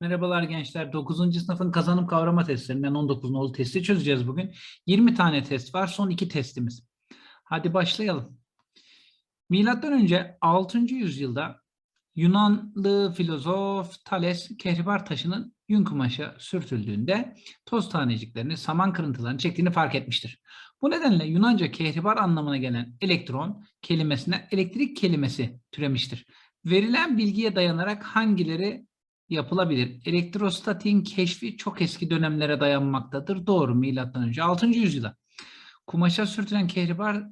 Merhabalar gençler. 9. sınıfın kazanım kavrama testlerinden 19 nolu testi çözeceğiz bugün. 20 tane test var. Son iki testimiz. Hadi başlayalım. Milattan önce 6. yüzyılda Yunanlı filozof Thales kehribar taşının yün kumaşa sürtüldüğünde toz taneciklerini, saman kırıntılarını çektiğini fark etmiştir. Bu nedenle Yunanca kehribar anlamına gelen elektron kelimesine elektrik kelimesi türemiştir. Verilen bilgiye dayanarak hangileri yapılabilir. Elektrostatin keşfi çok eski dönemlere dayanmaktadır. Doğru milattan önce 6. yüzyıla. Kumaşa sürtülen kehribar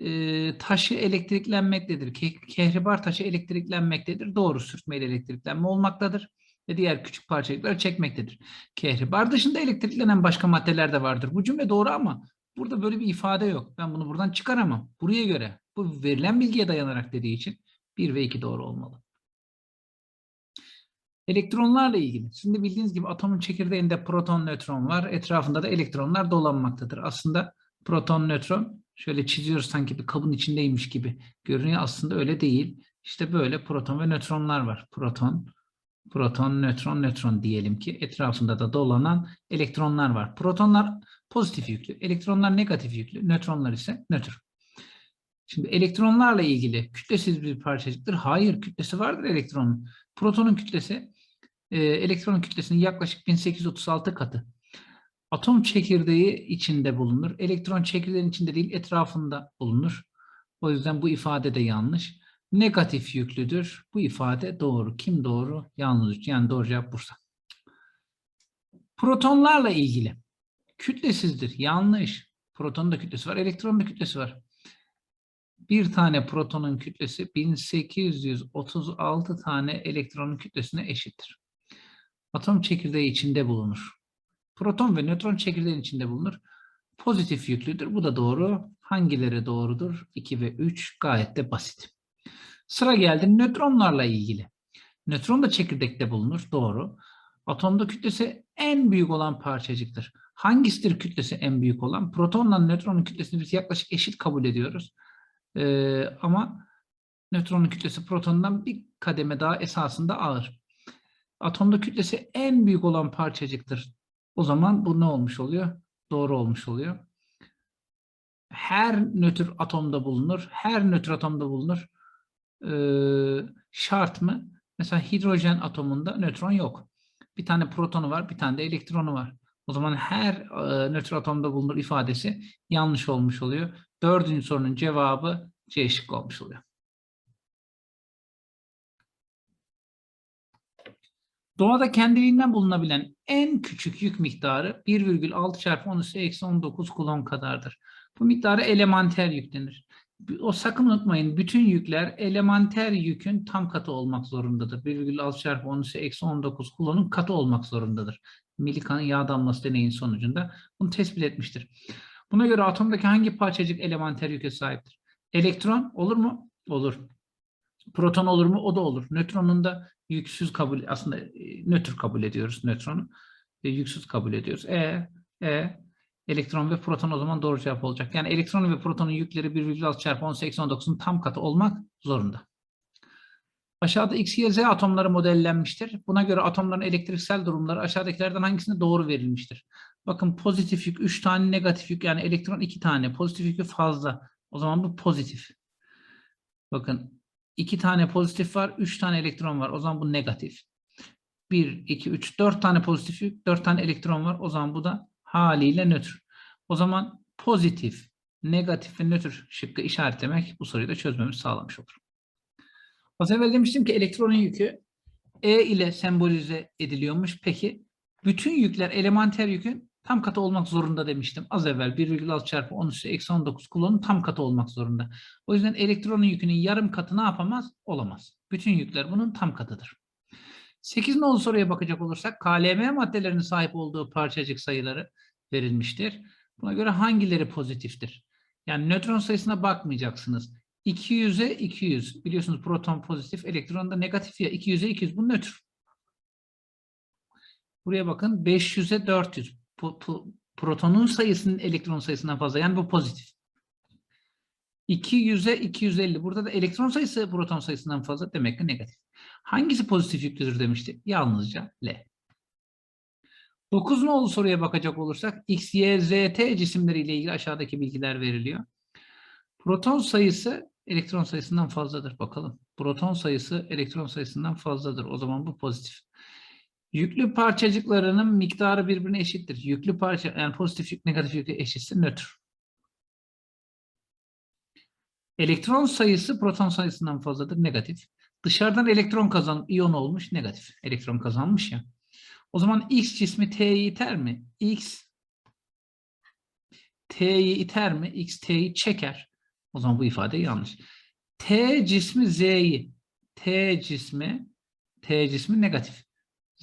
e, taşı elektriklenmektedir. Ke- kehribar taşı elektriklenmektedir. Doğru sürtmeyle elektriklenme olmaktadır ve diğer küçük parçacıkları çekmektedir. Kehribar dışında elektriklenen başka maddeler de vardır. Bu cümle doğru ama burada böyle bir ifade yok. Ben bunu buradan çıkaramam. Buraya göre bu verilen bilgiye dayanarak dediği için 1 ve 2 doğru olmalı. Elektronlarla ilgili. Şimdi bildiğiniz gibi atomun çekirdeğinde proton, nötron var. Etrafında da elektronlar dolanmaktadır. Aslında proton, nötron şöyle çiziyoruz sanki bir kabın içindeymiş gibi görünüyor. Aslında öyle değil. İşte böyle proton ve nötronlar var. Proton, proton, nötron, nötron diyelim ki etrafında da dolanan elektronlar var. Protonlar pozitif yüklü, elektronlar negatif yüklü, nötronlar ise nötr. Şimdi elektronlarla ilgili kütlesiz bir parçacıktır. Hayır, kütlesi vardır elektronun. Protonun kütlesi e, elektronun kütlesinin yaklaşık 1836 katı. Atom çekirdeği içinde bulunur. Elektron çekirdeğin içinde değil, etrafında bulunur. O yüzden bu ifade de yanlış. Negatif yüklüdür. Bu ifade doğru. Kim doğru? Yanlış. Yani doğru cevap Bursa. Protonlarla ilgili. Kütlesizdir. Yanlış. Protonun da kütlesi var, elektronun da kütlesi var. Bir tane protonun kütlesi 1836 tane elektronun kütlesine eşittir. Atom çekirdeği içinde bulunur. Proton ve nötron çekirdeğin içinde bulunur. Pozitif yüklüdür. Bu da doğru. Hangileri doğrudur? 2 ve 3 gayet de basit. Sıra geldi nötronlarla ilgili. Nötron da çekirdekte bulunur. Doğru. Atomda kütlesi en büyük olan parçacıktır. Hangisidir kütlesi en büyük olan? Protonla nötronun kütlesini biz yaklaşık eşit kabul ediyoruz. Ee, ama nötronun kütlesi protondan bir kademe daha esasında ağır. Atomda kütlesi en büyük olan parçacıktır. O zaman bu ne olmuş oluyor? Doğru olmuş oluyor. Her nötr atomda bulunur. Her nötr atomda bulunur. Ee, şart mı? Mesela hidrojen atomunda nötron yok. Bir tane protonu var, bir tane de elektronu var. O zaman her e, nötr atomda bulunur ifadesi yanlış olmuş oluyor. Dördüncü sorunun cevabı C şıkkı olmuş oluyor. Doğada kendiliğinden bulunabilen en küçük yük miktarı 1,6 çarpı 10 üssü eksi 19 kulon kadardır. Bu miktara elementer yük denir. O sakın unutmayın bütün yükler elementer yükün tam katı olmak zorundadır. 1,6 çarpı 10 üssü eksi 19 kulonun katı olmak zorundadır. Millikan yağ damlası deneyin sonucunda bunu tespit etmiştir. Buna göre atomdaki hangi parçacık elementer yüke sahiptir? Elektron olur mu? Olur. Proton olur mu? O da olur. Nötronun da yüksüz kabul aslında e, nötr kabul ediyoruz nötronu. E, yüksüz kabul ediyoruz. E, e elektron ve proton o zaman doğru cevap olacak. Yani elektronun ve protonun yükleri 1,6 çarpı 10 19'un tam katı olmak zorunda. Aşağıda X, Y, Z atomları modellenmiştir. Buna göre atomların elektriksel durumları aşağıdakilerden hangisinde doğru verilmiştir? Bakın pozitif yük 3 tane, negatif yük yani elektron 2 tane. Pozitif yükü fazla. O zaman bu pozitif. Bakın 2 tane pozitif var, 3 tane elektron var. O zaman bu negatif. 1, 2, 3, 4 tane pozitif yük, 4 tane elektron var. O zaman bu da haliyle nötr. O zaman pozitif, negatif ve nötr şıkkı işaretlemek bu soruyu da çözmemizi sağlamış olur. Az evvel demiştim ki elektronun yükü E ile sembolize ediliyormuş. Peki bütün yükler elementer yükün tam katı olmak zorunda demiştim. Az evvel 1,6 çarpı 10 üstü eksi 19 kulonun tam katı olmak zorunda. O yüzden elektronun yükünün yarım katı ne yapamaz? Olamaz. Bütün yükler bunun tam katıdır. 8 nolu soruya bakacak olursak KLM maddelerinin sahip olduğu parçacık sayıları verilmiştir. Buna göre hangileri pozitiftir? Yani nötron sayısına bakmayacaksınız. 200'e 200. Biliyorsunuz proton pozitif, elektron da negatif ya. 200'e 200. Bu nötr. Buraya bakın 500'e 400. Protonun sayısının elektron sayısından fazla. Yani bu pozitif. 200'e 250. Burada da elektron sayısı proton sayısından fazla demek ki negatif. Hangisi pozitif yüklüdür demiştik? Yalnızca L. 9 nolu soruya bakacak olursak X, Y, Z, T cisimleriyle ilgili aşağıdaki bilgiler veriliyor. Proton sayısı elektron sayısından fazladır. Bakalım. Proton sayısı elektron sayısından fazladır. O zaman bu pozitif. Yüklü parçacıklarının miktarı birbirine eşittir. Yüklü parça yani pozitif yük negatif yük eşitse nötr. Elektron sayısı proton sayısından fazladır. Negatif. Dışarıdan elektron kazanıp iyon olmuş. Negatif. Elektron kazanmış ya. O zaman X cismi T'yi iter mi? X T'yi iter mi? X T'yi çeker. O zaman bu ifade yanlış. T cismi Z'yi T cismi T cismi negatif.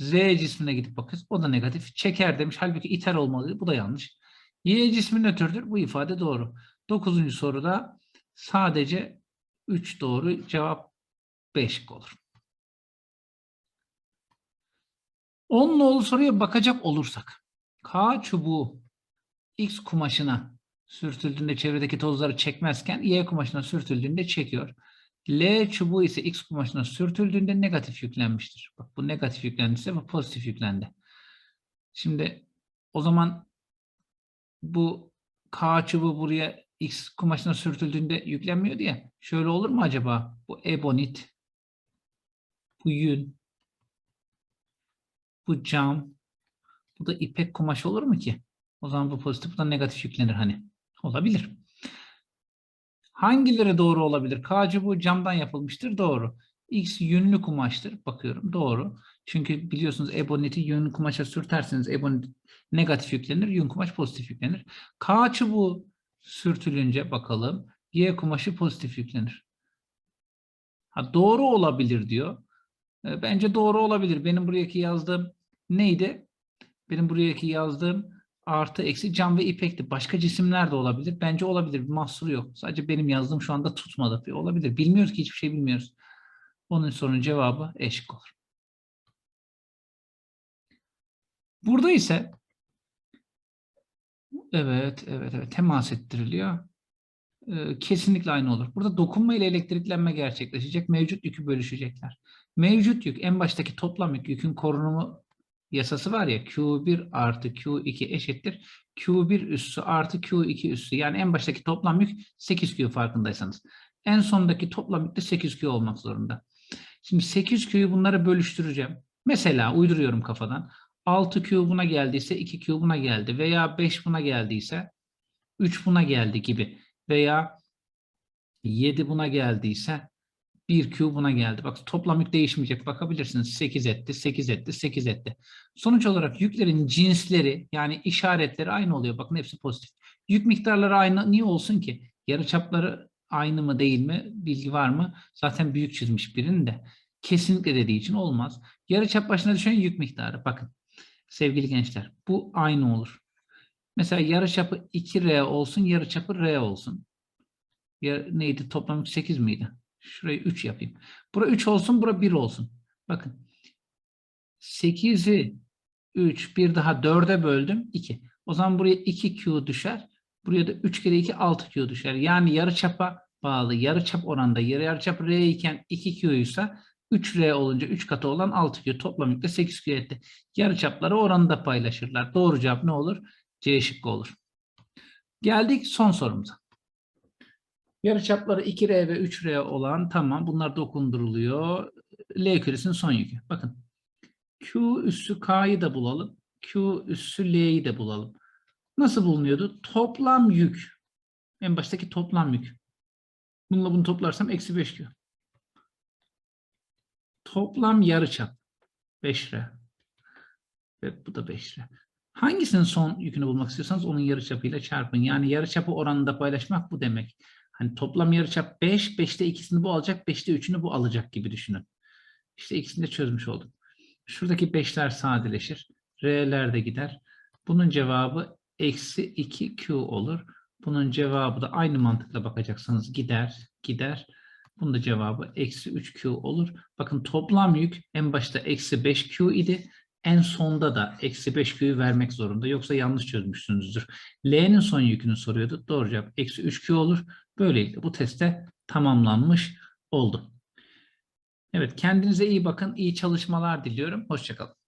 Z cismine gidip bakıyoruz. O da negatif. Çeker demiş. Halbuki iter olmalı. Bu da yanlış. Y cismi nötrdür. Bu ifade doğru. Dokuzuncu soruda sadece 3 doğru. Cevap 5 olur. 10 nolu soruya bakacak olursak. K çubuğu X kumaşına sürtüldüğünde çevredeki tozları çekmezken Y kumaşına sürtüldüğünde çekiyor. L çubuğu ise X kumaşına sürtüldüğünde negatif yüklenmiştir. Bak bu negatif yüklendiyse bu pozitif yüklendi. Şimdi o zaman bu K çubuğu buraya X kumaşına sürtüldüğünde yüklenmiyor diye. Şöyle olur mu acaba? Bu ebonit, bu yün, bu cam, bu da ipek kumaş olur mu ki? O zaman bu pozitif, bu da negatif yüklenir hani. Olabilir. Hangileri doğru olabilir? K çubuğu camdan yapılmıştır. Doğru. X yünlü kumaştır. Bakıyorum. Doğru. Çünkü biliyorsunuz eboniti yünlü kumaşa sürterseniz ebonit negatif yüklenir. Yün kumaş pozitif yüklenir. K çubuğu sürtülünce bakalım. Y kumaşı pozitif yüklenir. Ha, doğru olabilir diyor. E, Bence doğru olabilir. Benim buradaki yazdığım neydi? Benim buradaki yazdığım artı eksi cam ve ipekti. Başka cisimler de olabilir. Bence olabilir. Bir mahsuru yok. Sadece benim yazdığım şu anda tutmadı. Bir Olabilir. Bilmiyoruz ki hiçbir şey bilmiyoruz. Onun sorunun cevabı eşik olur. Burada ise evet, evet, evet temas ettiriliyor. Ee, kesinlikle aynı olur. Burada dokunma ile elektriklenme gerçekleşecek. Mevcut yükü bölüşecekler. Mevcut yük en baştaki toplam yük yükün korunumu yasası var ya Q1 artı Q2 eşittir. Q1 üssü artı Q2 üssü. Yani en baştaki toplam yük 8Q farkındaysanız. En sondaki toplam yük de 8Q olmak zorunda. Şimdi 8Q'yu bunlara bölüştüreceğim. Mesela uyduruyorum kafadan. 6Q buna geldiyse 2Q buna geldi. Veya 5 buna geldiyse 3 buna geldi gibi. Veya 7 buna geldiyse 1Q buna geldi. Bak toplam yük değişmeyecek. Bakabilirsiniz 8 etti, 8 etti, 8 etti. Sonuç olarak yüklerin cinsleri yani işaretleri aynı oluyor. Bakın hepsi pozitif. Yük miktarları aynı. Niye olsun ki? Yarıçapları aynı mı değil mi? Bilgi var mı? Zaten büyük çizmiş birinin de. Kesinlikle dediği için olmaz. Yarıçap başına düşen yük miktarı. Bakın sevgili gençler bu aynı olur. Mesela yarıçapı 2R olsun, yarıçapı R olsun. Ya, neydi? Toplam yük 8 miydi? Şurayı 3 yapayım. Bura 3 olsun, bura 1 olsun. Bakın. 8'i 3, bir daha 4'e böldüm 2. O zaman buraya 2Q düşer. Buraya da 3 kere 2 6Q düşer. Yani yarıçapa bağlı. Yarıçap oranda. Yarı yarıçap R iken 2Q ise 3R olunca 3 katı olan 6Q toplam yükle 8Q etti. Yarıçapları oranında paylaşırlar. Doğru cevap ne olur? C şıkkı olur. Geldik son sorumuza. Yarıçapları 2R ve 3R olan tamam bunlar dokunduruluyor. L küresinin son yükü. Bakın Q üssü K'yı da bulalım. Q üssü L'yi de bulalım. Nasıl bulunuyordu? Toplam yük. En baştaki toplam yük. Bununla bunu toplarsam eksi 5Q. Toplam yarıçap 5R. Ve bu da 5R. Hangisinin son yükünü bulmak istiyorsanız onun yarıçapıyla çarpın. Yani yarıçapı oranında paylaşmak bu demek. Hani toplam yarıçap 5, 5'te ikisini bu alacak, 5'te üçünü bu alacak gibi düşünün. İşte ikisini de çözmüş olduk. Şuradaki 5'ler sadeleşir. R'ler de gider. Bunun cevabı eksi 2Q olur. Bunun cevabı da aynı mantıkla bakacaksanız gider, gider. Bunun da cevabı eksi 3Q olur. Bakın toplam yük en başta eksi 5Q idi. en sonda da eksi 5 Q'yu vermek zorunda. Yoksa yanlış çözmüşsünüzdür. L'nin son yükünü soruyordu. Doğru cevap eksi 3 Q olur. Böylelikle bu teste tamamlanmış oldu. Evet kendinize iyi bakın. iyi çalışmalar diliyorum. Hoşçakalın.